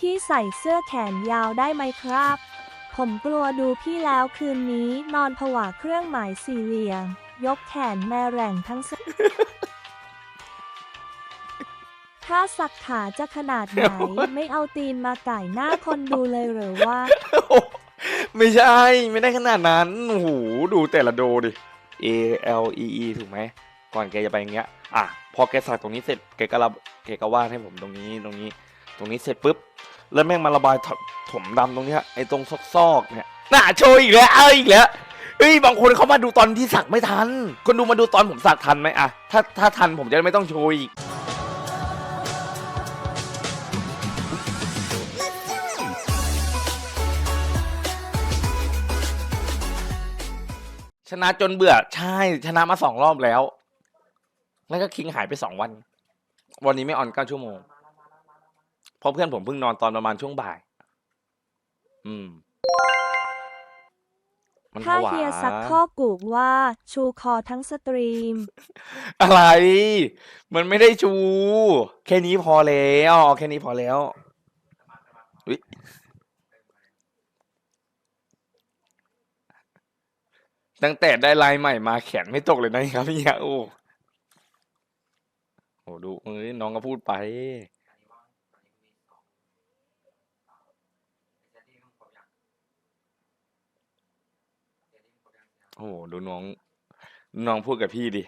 พี่ใส่เสื้อแขนยาวได้ไหมครับ ผมกลัวดูพี่แล้วคืนนี้นอนผวาเครื่องหมายสี่เหลี่ยม ยกแขนแม่แรงทั้งสถ้าสักขาจะขนาดไหน ไม่เอาตีนมาไก่หน้าคนดูเลยหรือว่า ไม่ใช่ ไม่ได้ขนาดนั้นโอ้โหดูแต่ละโดดิ A L E E ถูกไหม ก่อนแกจะไปอย่างเงี้ย อะ พอแกสักตรงนี้เสร็จ แกก็รับ แกก็วาดให้ผมตรงนี้ ตรงนี้ ตรงนี้เสร็จปุ๊บ แล้วแม่งมาระบายถมดำตรงเนี้ยไอ้ตรงซอกๆเนี่ยน่าโชว์อีกแล้วเอาอีกแล้วเฮ้ยบางคนเขามาดูตอนที่สักไม่ทัน คนดูมาดูตอนผมสักทันไหมอะถ้าถ้าทันผมจะไม่ต้องโชว์อีกชนะจนเบื่อใช่ชนะมาสองรอบแล้ว แล้วก็คิงหายไปสองวัน วันนี้ไม่ออนเก้าชั่วโมง เพราะเพื่อนผมเพิ่งนอนตอนประมาณช่วงบ่าย อืม มันถ้าผวาเฮียซักข้อกูกว่าชูคอทั้งสตรีม อะไร มันไม่ได้ชู แค่นี้พอแล้วเอาแค่นี้พอแล้วอุ๊ยตั้งแต่ได้ลายใหม่มาแขนไม่ตกเลยนะครับพี่ยาโอ้โหดูเอ้ยน้องก็พูดไป โอ้โหดูน้อง น้องพูดกับพี่ดิ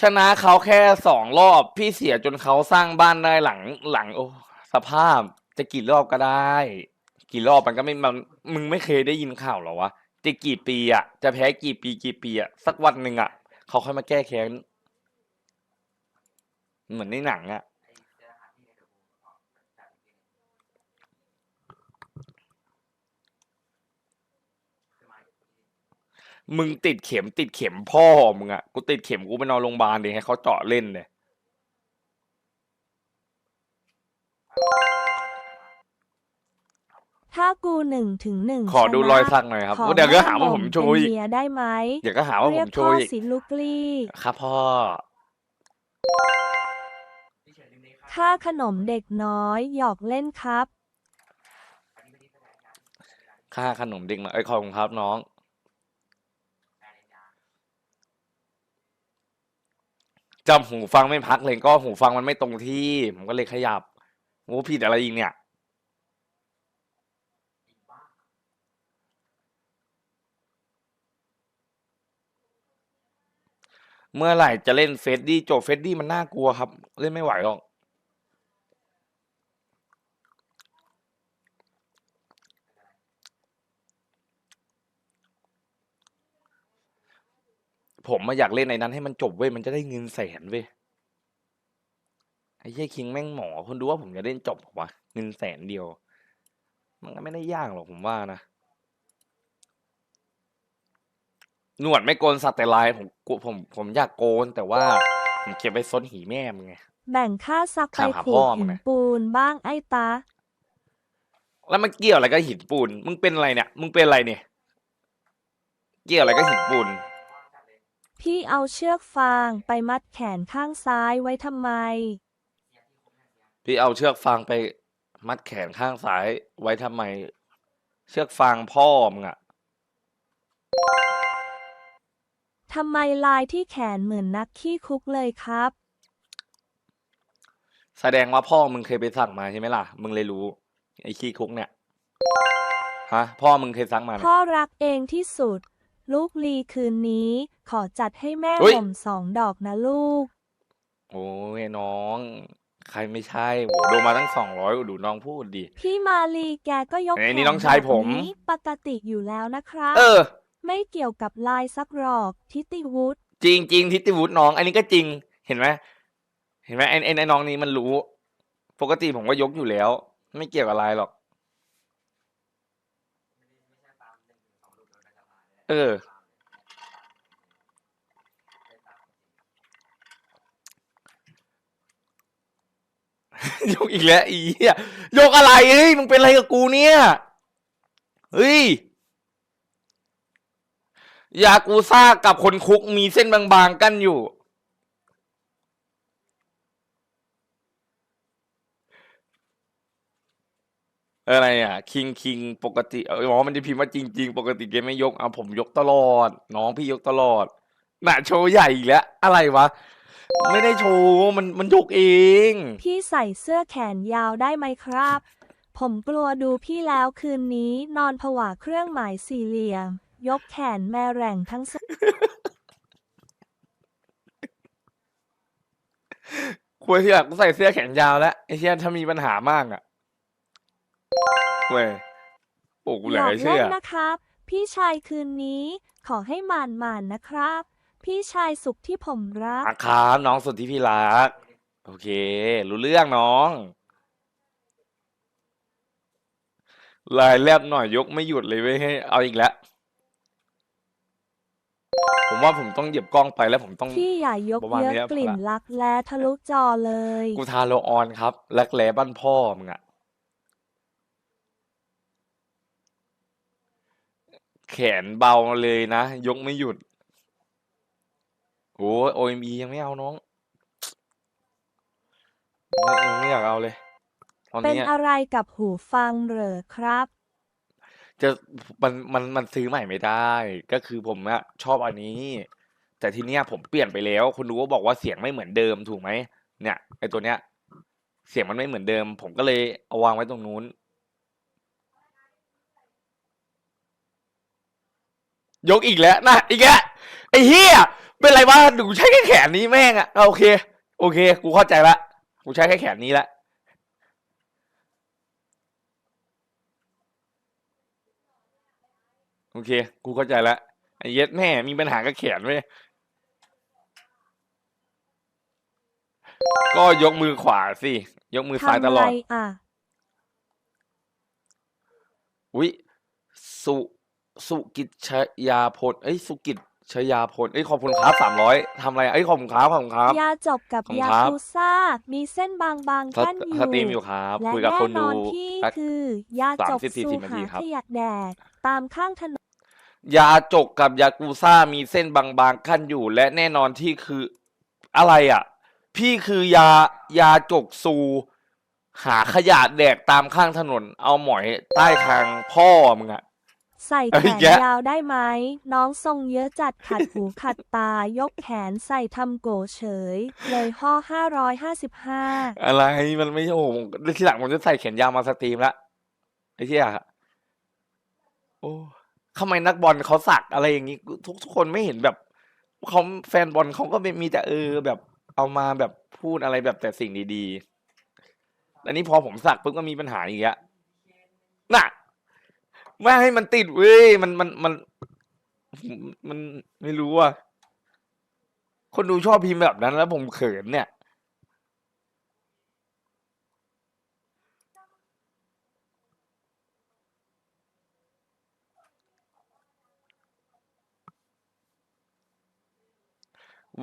ชนะเขาแค่สองรอบ พี่เสียจนเขาสร้างบ้านได้หลังหลัง โอ้สภาพจะกี่รอบก็ได้ กี่รอบมันก็ไม่มันมึงไม่เคยได้ยินข่าวหรอวะจะกี่ปีอะจะแพ้กี่ปีกี่ปีอะสักวันหนึ่งอะเขาค่อยมาแก้แค้นเหมือนในหนังอะ มึงติดเข็มติดเข็มพ่อมึงอะกูติดเข็มกูไปนอนโรงพยาบาลเลยให้เขาเจาะเล่นเลยถ้ากูหนึ่งถึงหนึ่งขอดูชนะรอยสักหน่อยครับขอเดี๋ยวก็หาว่าผมโชว์เป็นอีกเมียได้ไหมเดี๋ยวก็หาว่าผเรียกมโชพ่อว์อีกสิลูกลี่ครับพ่อค่าขนมเด็กน้อยหยอกเล่นครับ ค่าขนมเด็กมาเอ้ยขอบคุณครับน้อง จำหูฟังไม่พักเลยก็หูฟังมันไม่ตรงที่ผมก็เลยขยับโอ้ผิดอะไรอีกเนี่ย เมื่อไหร่จะเล่นเฟสดี้โจบเฟสดี้มันน่ากลัวครับ เล่นไม่ไหวหรอก ผมมาอยากเล่นในนั้นให้มันจบเว้ยมันจะได้เงินแสนเว้ยไอ้เหี้ยคิงแม่งหมอคนดูว่าผมจะเล่นจบเหรอวะเงินแสนเดียว มันก็ไม่ได้ยากหรอกผมว่านะหนวดไม่โกนสักแต่ลายผมกลัวผมผมอยากโกนแต่ว่า ผมเก็บไปซนหีแม่มึงไงแบ่งค่าซักไปถามหาขูพ่ดอมึหิงนนะปูนบ้างไอ้ตา แล้วมันเกี่ยวอะไรกับหินปูน มึงเป็นอะไรเนี่ย มึงเป็นอะไรเนี่ย เกี่ยวอะไรกับหินปูน พี่เอาเชือกฟางไปมัดแขนข้างซ้ายไว้ทำไม พี่เอาเชือกฟางไปมัดแขนข้างซ้ายไว้ทำไม เชือกฟางพ่อมึงอะทำไมลายที่แขนเหมือนนักขี้คุกเลยครับ แสดงว่าพ่อมึงเคยไปสั่งมาใช่ไหมล่ะ มึงเลยรู้ ไอ้ขี้คุกเนี่ย ฮะ พ่อมึงเคยสั่งมาไหม พ่อรักเองที่สุด ลูกลีคืนนี้ ขอจัดให้แม่เฮ้ยห่มสองดอกนะลูก โอ้ยน้อง ใครไม่ใช่โหดูมาตั้งสองร้อยดูน้องพูดดิ พี่มาลีแกก็ยกเอ้ยแขนี่น้องชายผม แบบนี้ปกติอยู่แล้วนะครับ เออ ไม่เกี่ยวกับลายซักหรอกทิติวุฒจริงจริงทิติวุฒิน้อง อันนี้ก็จริง เห็นไหมเห็นไหมไอ้ไอ้ไอ้น้องนี้มันรู้ ปกติผมก็ยกอยู่แล้ว ไม่เกี่ยวกับอะไรหรอก เออ ยกอีกแล้วอีเหี้ยยกอะไรเฮ้ยมึงเป็นอะไรกับกูเนี่ย เฮ้ย ยากูซ่ากับคนคุกมีเส้นบางๆกั้นอยู่ อะไรอะ คิงคิงปกติเอออ๋อมันจะพิมพ์ว่าจริง ๆ ปกติเกมไม่ยกเอาผมยกตลอด น้องพี่ยกตลอดน่ะโชว์ใหญ่อีกแล้ว อะไรวะ ไม่ได้โชว์มันมันยกเอง พี่ใส่เสื้อแขนยาวได้ไหมครับ ผมกลัวดูพี่แล้วคืนนี้นอนผวาเครื่องหมายสี่เหลี่ยม ยกแขนแม่แหร่งทั้งสองควรที่อยากใส่เสื้อแขนยาวแล้วไอ้เชี่ยถ้ามีปัญหามากอะ เว้ยโอ้กูเหอลือยากไอ้เล่เชื่อนนะครับ พี่ชายคืนนี้ขอให้หมานหมานๆนะครับ พี่ชายสุขที่ผมรักอาคามน้องสุดที่พี่รัก โอเค รู้เรื่องน้อง ลายแลบหน่อยยกไม่หยุดเลยเว้ยให้เอาอีกแล้ว ผมว่าผมต้องเหยียบกล้องไปแล้วผมต้อง พี่อย่ายกประมาณเยอะนี้ครับกลิ่นพอละ รักแล้ทะลุจอเลย กูทาโลออนครับ รักแร้บ้านพ่อมึงอะ แขนเบาเลยนะ ยกไม่หยุดโอ้โอเอ็มบียังไม่เอาน้องไม่ยังไม่อยากเอาเลยตอนเป็นนี้อะอะไรกับหูฟังเหรอครับ จะมันมันมันซื้อใหม่ไม่ได้ ก็คือผมอะชอบอันนี้ แต่ทีเนี้ยผมเปลี่ยนไปแล้วคุณรู้ว่าบอกว่าเสียงไม่เหมือนเดิมถูกไหมเนี่ยไอตัวเนี้ย เสียงมันไม่เหมือนเดิม ผมก็เลยเอาวางไว้ตรงนู้น ยกอีกแล้วนะอีกแล้วไอ้เฮียเป็นไรวะหนูใช้แค่แขนนี้แม่งอะเอาโอเค โอเค กูเข้าใจละกูใช้แค่แขนนี้ละโอเค กูเข้าใจละไอ้เย็ดแม่มีปัญหากับแขนเว้ยก็ยกมือขวาสิ ยกมือซ้ายทำตอะลไรอดอะ อุ้ยสุ สุกิจชยาพลเอ้ยสุกิจชยาพลเอ้ยขอบคุณครับสามร้อยทำอะไรเอ้ยขอบคุณครับขอบคุณครับ ยาจบกับขอบคุณยาครับ คูซ่า มีเส้นบางๆสกั้นอสยู่ตรีมอยู่ครับ และคุยกับแน่คนนดูอนพี่สัก คือยาจบ30-40สู่นาทีหาครับ ขยะแดก ตามข้างถนนยาจกกับยากูซ่ามีเส้นบางๆขั้นอยู่ และแน่นอนที่คืออะไรอะ พี่คือยายาจกซู หาขยะแดกตามข้างถนน เอาหมอยใต้คางพ่อมึงอะ ใส่เอ้แขยนแยะยาวได้ไหม น้องทรงเยอะจัดขัดหูขัดตายกแขนใส่ทำโกเฉย เลยห่อ555อะไรมันไม่ใช่โอ้โหทีหลังผมจะใส่แขนยาวมาสตรีมละไอ้เหี้ยโอ้ทำไมนักบอลเขาสักอะไรอย่างนี้ทุกทุกคนไม่เห็นแบบเขาแฟนบอลเขาก็ไม่มีแต่เออแบบเอามาแบบพูดอะไรแบบแต่สิ่งดีๆแล้วนี่พอผมสักปุ๊บก็มีปัญหาอีกอะน่ะ ไม่ให้มันติดเว้ยมันมันมัน มันไม่รู้อะคนดูชอบพิมพ์แบบนั้นแล้วผมเขินเนี่ย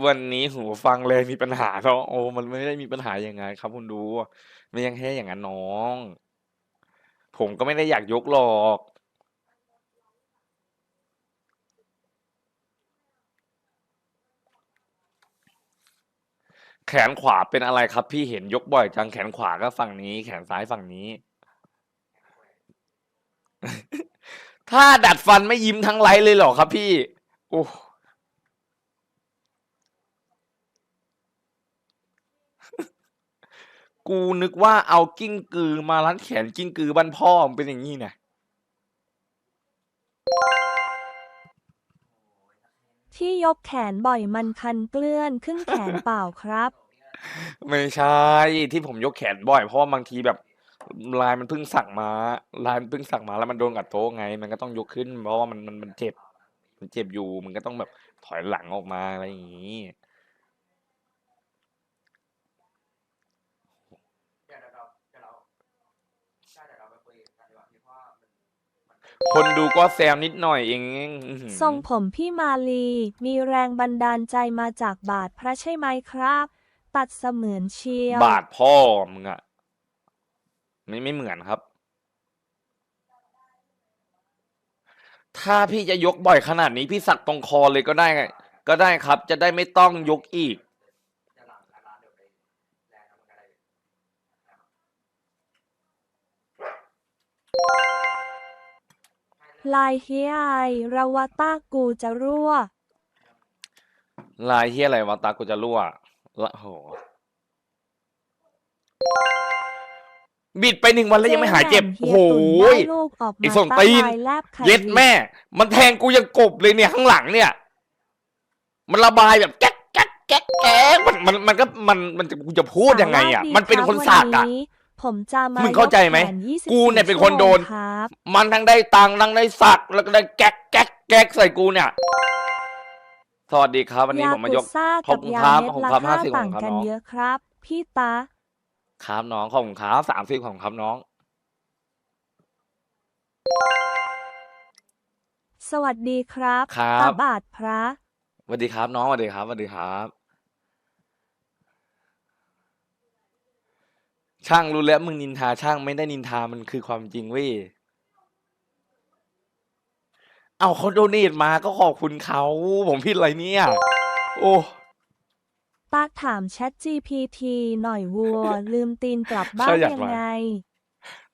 วันนี้หูฟังเลยมีปัญหาเนาะโอ้มันไม่ได้มีปัญหาอยังไงครับ คุณดูไม่ยังแค่อย่างนั้นน้อง ผมก็ไม่ได้อยากยกหรอก ขนขวาเป็นอะไรครับพี่เห็นยกบ่อยจังแขนขวาก็ฝั่งนี้ แขนซ้ายฝั่งนี้ ถ้าดัดฟันไม่ยิ้มทั้งไลฟ์เลยเหรอครับพี่ โอ้กูนึกว่าเอากิ้งกือมารัดแขนกิ้งกือบ้านพ่อมันเป็นอย่างนี้เนี่ยที่ยกแขนบ่อยมันคันเกลื่อนขึ้นแขนเปล่าครับ ไม่ใช่ที่ผมยกแขนบ่อย เพราะว่าบางทีแบบลายมันเพิ่งสักมา ลายมันเพิ่งสักมาแล้วมันโดนกับโต๊ะไง มันก็ต้องยกขึ้น เพราะว่ามันมันมันเจ็บ มันเจ็บอยู่ มันก็ต้องแบบถอยหลังออกมาอะไรอย่างนี้ คนดูก็แซมนิดหน่อยเองอื้อหือ ทรงผมพี่มาลี มีแรงบันดาลใจมาจากบาทพระใช่ไหมครับ ตัดเสมือนเชียว บาดพ่อมึงอะไม่ไม่เหมือนครับ ถ้าพี่จะยกบ่อยขนาดนี้พี่สักตรงคอเลยก็ได้ไงก็ได้ครับ จะได้ไม่ต้องยกอีก ลายเฮียไอระวตากูจะรั่ว ลายเฮียอะไรวะตากูจะรั่ว ละโห บิดไปหนึ่งวันแล้วยังไม่หายเจ็บจ๊โอ้แหม่มโหเฮียตุ๋นได้ลูกออกไอ้มาส้นใต้ตีนลายแลบไข่เย็ดลิงแม่ มันแทงกูยังกบเลยเนี่ยข้างหลังเนี่ย มันระบายแบบแก๊กแก๊กแก๊กแก๊กมันมันมันก็มันมันจะกูจะพูดยังไงอะสาระดีมันเป็นรับคนสักอะวันนี้ผมจะมามึงเข้าใจไหมยกแข24กูเนี่ยเป็นคนโดนชั่วโมงครับมันทั้งได้ตังค์ทั้งได้สักแล้วก็ได้แก๊กแก๊กแก๊กใส่กูเนี่ย สวัสดีครับ วันนี้ผมมายกกุซ่าขอกับบคุณยาครับเม็ดขอบคุณละครับห้า50ต่างของครับกันน้องเยอะครับ พี่ตา ครับน้องขอบคุณครับสามสิบของครับน้อง สวัสดีครับครับตาบาทพระ สวัสดีครับน้องสวัสดีครับสวัสดีครับ ช่างรู้แล้วมึงนินทาช่างไม่ได้นินทามันคือความจริงเว้ย เอาเขาโดเนทมาก็ขอบคุณเขาผมผิดอะไรเนี่ย โอ้ตาถาม Chat GPT หน่อยวัว ลืมตีนกลับบ้าใช่นอยากยังมาไง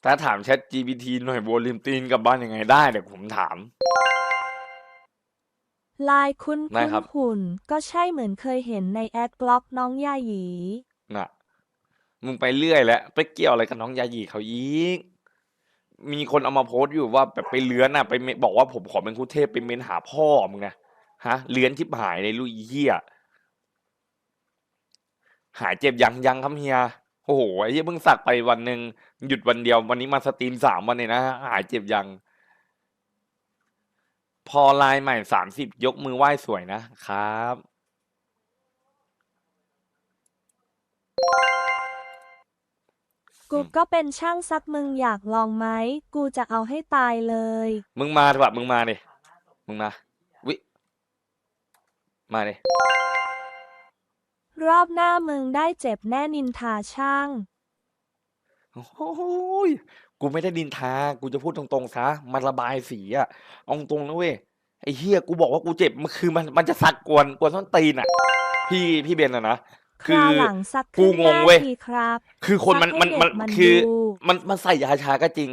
ถ้าถาม Chat GPT หน่อยบัวลิมตีนกลับบ้านยังไงได้เดี๋ยวผมถาม ลายคุ้นได้คุ้นครับ หุ่น ก็ใช่เหมือนเคยเห็นในแอดบล็อกน้องยาหยี น่ะ มึงไปเรื่อยแล้วไปเกี่ยวอะไรกับน้องยาหยีเขาอีก มีคนเอามาโพสต์อยู่ว่าแบบไปเลื้อนอะไปเมบอกว่าผมขอเป็นคุเทพไปเมนหาพ่อมึงนะฮะเลื้อนทิบหายในลูกอีเหี้ยหายเจ็บยังยังครับเฮียโอ้โหไอ้เหี้ยเพิ่งสักไปวันหนึ่งหยุดวันเดียว วันนี้มาสตรีมสามวันเลยนะหายเจ็บยัง พอไลน์ใหม่สามสิบยกมือไหว้สวยนะครับ กูอืมก็เป็นช่างซักมึงอยากลองไหม กูจะเอาให้ตายเลย มึงมาเถอะมึงมาดิมึงมาวิมาดิรอบหน้ามึงได้เจ็บแน่นินทาช่าง โอ้โหยกูไม่ได้ดินทา กูจะพูดตรงๆซะ มันระบายสีอะเอาตรงๆนะเว้ย ไอ้เฮียกูบอกว่ากูเจ็บ มันคือมันมันจะสักกวนกวนส้นตีนอะพี่พี่เบนอะนะ คคือราวหลังซักกูขึ้นงหงน้าเว้ย ทีครับ คือคนมันซักมันให้มันเด็กมันคือ ดู มันมันใส่ยาชาก็จริง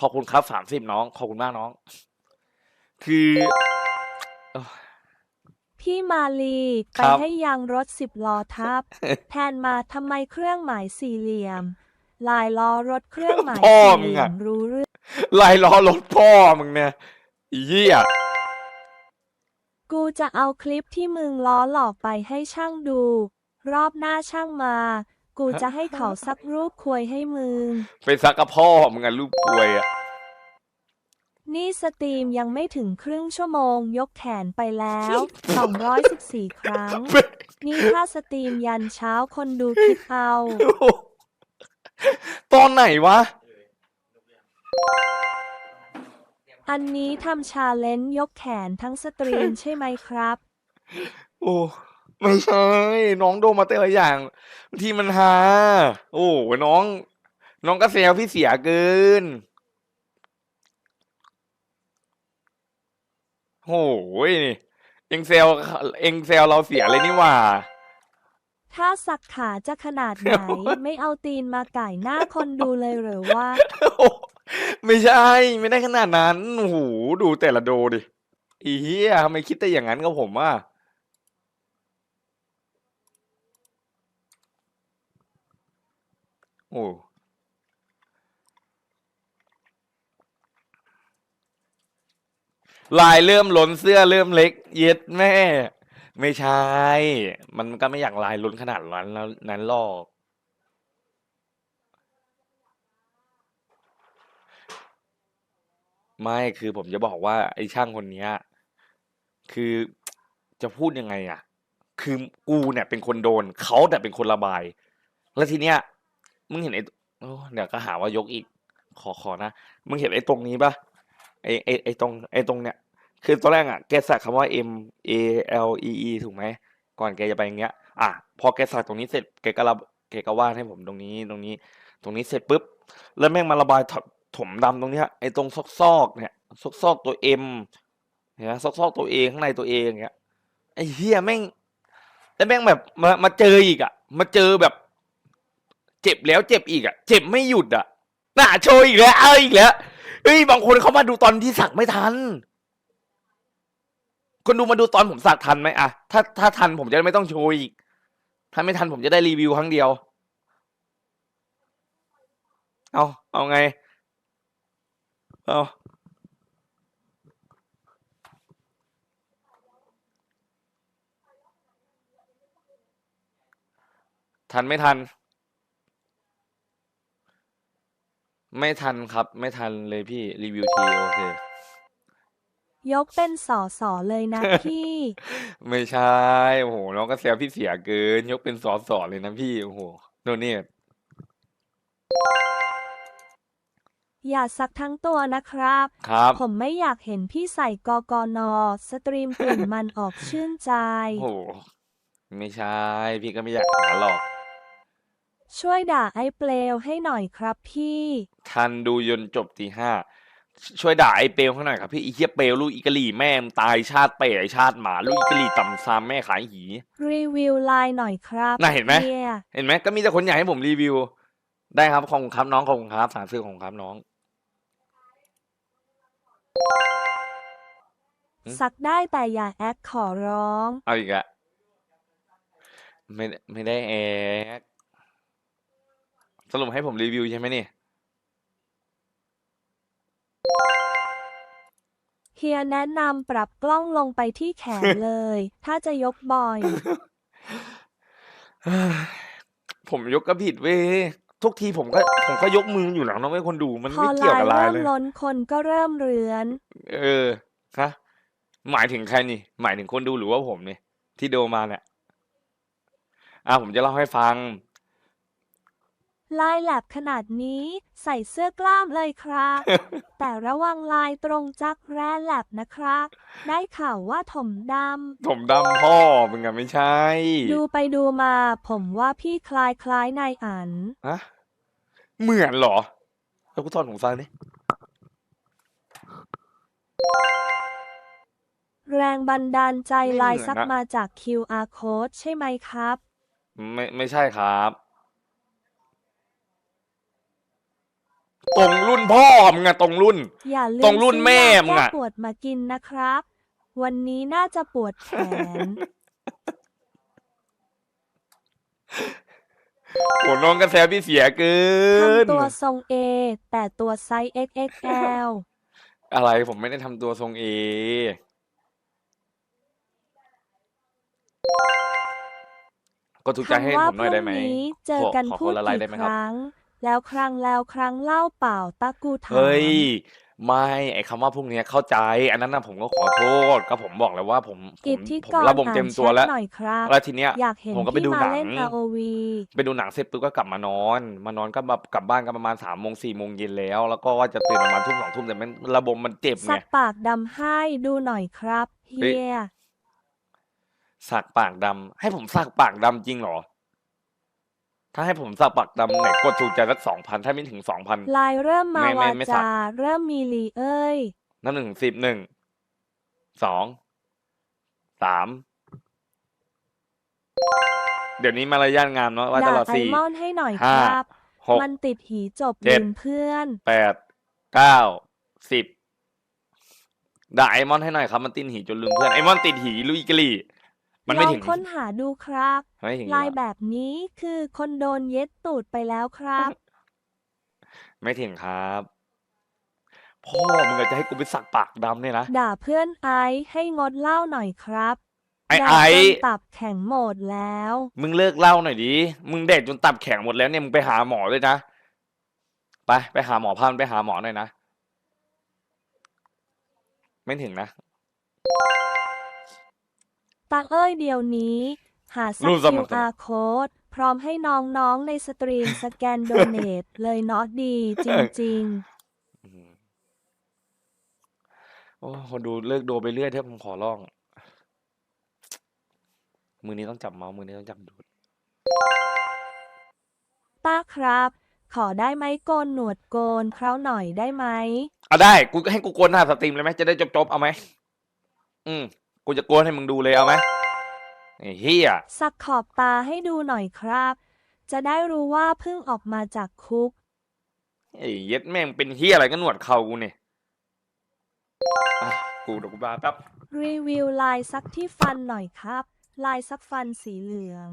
ขอบคุณครับสามสิบน้องขอบคุณมากน้อง คือเอ้อ พี่มาลีไปครับ ให้ยางรถสิบล้อทับ แทนมาทำไมเครื่องหมายสี่เหลี่ยม ลายล้อรถเครื่องหมายพ่อสี่มึเหงลี่ยอะมรู้เรื่องลายล้อรถพ่อมึงเนี่ยไอ้เหี้ยกูจะเอาคลิปที่มึงล้อหลอกไปให้ช่างดู รอบหน้าช่างมา กูจะให้เขาซักรูปควยให้มึง ไปซักกับพ่อมึงอะลูกควยอะนี่สตรีมยังไม่ถึงครึ่งชั่วโมง ยกแขนไปแล้ว 214 ครั้ง นี่ถ้าสตรีมยันเช้าคนดูคิดเอา ตอนไหนวะ อันนี้ทำชาเลนจ์ยกแขนทั้งสตรีมใช่ไหมครับ โอ้ ไม่ใช่ น้องโดนมาแต่ละอย่างที่มันฮาโอ้น้อง น้องก็แซวพี่เสียเกินโอ้ยเอ็งแซวเอ็งแซวเราเสียเลยนี่หว่า ถ้าสักขาจะขนาดไหน ไม่เอาตีนมาไก่หน้าคนดูเลยหรือว่า ไม่ใช่ ไม่ได้ขนาดนั้นโอ้โหดูแต่ละโดดิอีเหี้ยทำไมคิดแต่อย่างนั้นกับผมอะ โอ้ลายเริ่มล้นเสื้อเริ่มเล็ก เย็ดแม่ ไม่ใช่ มันก็ไม่อยากลายล้นขนาดนั้นแล้วนั้นหรอก ไม่คือผมจะบอกว่า ไอ้ช่างคนนี้คือจะพูดยังไงอะ คือกูเนี่ยเป็นคนโดน เขาแต่เป็นคนระบาย แล้วทีเนี้ย มึงเห็นไอ้โอ้เดี๋ยวก็หาว่ายกอีก ขอขอนะ มึงเห็นไอ้ตรงนี้ปะไอ้ไอ้ไอ้ตรงไอ้ตรงเนี้ย คือตอนแรกอะแกสักคำว่า M A L E E ถูกไหม ก่อนแกจะไปอย่างเงี้ย อะ พอแกสักตรงนี้เสร็จ แกก็ระแกก็วาดให้ผมตรงนี้ ตรงนี้ ตรงนี้เสร็จปุ๊บ แล้วแม่งมาระบายถถมดำตรงเนี้ย ไอ้ตรงซอกซอกเนี่ย ซอกซอกๆตัว M เห็นไหมซอกซอกๆตัวเองข้างในตัวเองอย่างเงี้ย ไอ้เฮียแม่ง แล้วแม่งแบบมามาเจออีกอะ มาเจอแบบ เจ็บแล้วเจ็บอีกอะ เจ็บไม่หยุดอะน่าโชว์อีกแล้วเอาอีกแล้วเอ้ยบางคนเขามาดูตอนที่สักไม่ทันคนดูมาดูตอนผมสักทันไหมอะถ้าถ้าทันผมจะไม่ต้องโชว์อีก ถ้าไม่ทันผมจะได้รีวิวครั้งเดียว เอาเอาไง เอาทันไม่ทัน ไม่ทันครับ ไม่ทันเลยพี่รีวิวทีโอเค ยกเป็นสอสอเลยนะพี่ ไม่ใช่โอ้โหน้องก็แซวพี่เสียเกิน ยกเป็นสอสอเลยนะพี่โอ้โหโดนเนี่ยอย่าซักทั้งตัวนะครับ ครับ ผมไม่อยากเห็นพี่ใส่กกนสตรีมกลิ่นมันออกชื่นใจ โอ้โหไม่ใช่ พี่ก็ไม่อยากหาหรอก ช่วยด่าไอ้เปลวให้หน่อยครับพี่ ทันดูยนต์จบตีห้าช่วยด่าไอ้เปลวข้างหน่อยครับพี่อีเคียเปลวลูกอีกะหลี่แม่มงตายชาติเปรตไอชาติหมาลูกอีกะหลี่ต่ำซามแม่ขายหี รีวิวไลน์หน่อยครับน่าเห็นไหม ฮียเห็นไหมก็มีแต่คนอยากให้ผมรีวิว ได้ครับขอบคุณครับน้องขอบคุณครับสารซื้อของครับน้อง หืมซักได้แต่อย่าแอคขอร้อง เอาอีกอะไม่ไม่ได้แอก สรุปให้ผมรีวิวใช่ไหมนี่เฮียแนะนำปรับกล้องลงไปที่แขนเลย ถ้าจะยกบ่อย ผมยกกระผิดเว้ยทุกทีผมก็ผมก็ยกมืออยู่หลังน้องไม่คนดู มันพอไม่เกี่ยวลายกับลายเริ่มเลย ล้นคนก็เริ่มเรือน เออฮะหมายถึงใครนี่ หมายถึงคนดูหรือว่าผมเนี่ยที่โดมาเนี่ย อ่าผมจะเล่าให้ฟัง ลายแหลบขนาดนี้ใส่เสื้อกล้ามเลยครับ แต่ระวังลายตรงจักแร้แหลบนะครับ ได้ข่าวว่าถมดผมดำพ่อมึงอะไม่ใช่ำดูไปดูมา ผมว่าพี่คล้ายคล้ายนายอันฮะเหมือนเหรอ แล้วกูถอดหูฟังดิแรงบันดาลใจไม่ลายเหมือนซักนะมาจาก QR code ใช่ไหมครับ ไม่ไม่ใช่ครับ ตรงรุ่นพ่อมึงอะตรงรุ่น อย่าลืมตรงรุ่นซื้อแม่ยามึงแก้อะปวดมากินนะครับ วันนี้น่าจะปวดแขนโอ้น้องกระแสพี่เสียเกิน ทำตัวทรงเอแต่ตัวไซส์ XXL อะไรผมไม่ได้ทำตัวทรงเอ ก็ถูกใจให้คำว่าผมหน่อยได้ไหมพรุ่งนี้เจอขอกันขอพูคดนละไลน์กี่ได้ไหมคครับ รั้ง แล้วครั้งแล้วครั้งเล่าเปล่าตากูถามเฮ้ยไม่ ไอ้คำว่าพวกเนี้ยเข้าใจ อันนั้นนะผมก็ขอโทษก็ผมบอกแล้วว่าผมผอิมทธิผมกรระบบอ่าเต็นมแชตัวทแล้ว หน่อยครับ แล้วทีเนี้ย อยากเห็นผมก็ไปพี่ดูมาหนัง เล่น ROV ไปดูหนังเสร็จปุ๊บก็กลับมานอน มานอนก็แบบกลับบ้านก็ประมาณสามโมงสี่โมงเย็นแล้ว แล้วก็ว่าจะตื่นประมาณทุ่มสองทุ่มแต่มันระบบมันเจ็บสัไง กปากดำให้ดูหน่อยครับเฮีเฮ้ย ย สักปากดำให้ผมสักปากดำจริงเหรอ ถ้าให้ผมสักปากดำไหนกดถูกใจสักสองพันถ้าไม่ถึงสองพัน ลายเริ่มมาไม่ไม่วาไม่สักจาเริ่มมีลีเอ้ยน้ำหนึ่งสิบหนึ่งสองสามเดี๋ยวนี้มารยาทงามเนาะว่าตด่าลอดไอสี่มอนให้หน่อยคห้ารับ หก มันติดหีจบเจ็ด ลืมเพื่อน แปดเก้าสิบด่าไอมอนให้หน่อยครับ มันติดหีจนลืมเพื่อนไอมอนติดหีลุยกะลี่ มันไม่ลองถึงค้นหาดูครับไม่ถึงลายหรอแบบนี้คือคนโดนเย็ดตูดไปแล้วครับ ไม่ถึงครับ พ่อมึงจะให้กูไปสักปากดำเนี่ยนะด่าเพื่อนไอซ์ให้งดเหล้าหน่อยครับไอแดกไอจนตับแข็งหมดแล้ว มึงเลิกเล่าหน่อยดิมึงแดกจนตับแข็งหมดแล้วเนี่ยมึงไปหาหมอเลยนะไปไปหาหมอพามันไปหาหมอหน่อยนะไม่ถึงนะ ตักเอ้ยเดี๋ยวนี้ หาสักรูปสมัคร QR code พร้อมให้น้องๆในสตรีมสแกนโดเนทเลยเนาะดีจริงอืมโอ้คนดูเลิกโดไปเรื่อยเถอะผมขอร้อง มือนี้ต้องจับเมาส์มือนี้ต้องจับดูดๆป้าครับ ขอได้ไหมโกนหนวดโกนเคราวหน่อยได้ไหม เอาได้ กูให้กูโกนหน้าสตรีมเลยไหมจะได้จบๆ เอาไหม อืม กูจะโกนให้มึงดูเลยเอาไหมไอ้เฮียสักขอบตาให้ดูหน่อยครับ จะได้รู้ว่าเพิ่งออกมาจากคุก ไอ้เย็ดแม่งเป็นเฮียอะไรก็หนวดเข่ากูเนี่ยอะกูเดี๋ยวกูมาแป๊บ รีวิวลายซักที่ฟันหน่อยครับ ลายซักฟันสีเหลือง